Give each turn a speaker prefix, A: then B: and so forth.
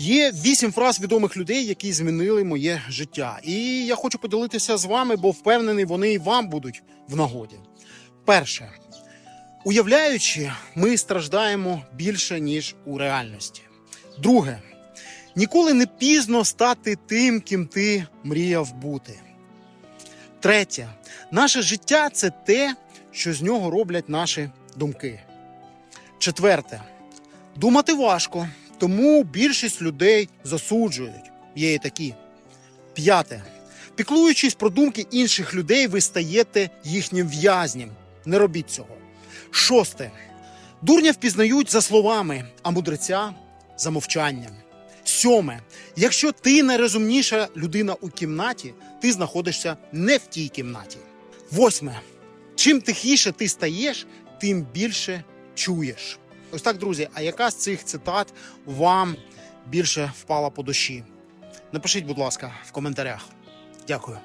A: Є вісім фраз відомих людей, які змінили моє життя. І я хочу поділитися з вами, бо впевнений, вони і вам будуть в нагоді. Перше, уявляючи, ми страждаємо більше, ніж у реальності. Друге, ніколи не пізно стати тим, ким ти мріяв бути. Третє, наше життя це те, що з нього роблять наші думки. Четверте, думати важко, тому більшість людей засуджують. Є і такі. П'яте. Піклуючись про думки інших людей, ви стаєте їхнім в'язнем. Не робіть цього. Шосте. Дурня впізнають за словами, а мудреця за мовчанням. Сьоме. Якщо ти найрозумніша людина у кімнаті, ти знаходишся не в тій кімнаті. Восьме. Чим тихіше ти стаєш, тим більше чуєш. Ось так, друзі. А яка з цих цитат вам більше впала по душі? Напишіть, будь ласка, в коментарях. Дякую.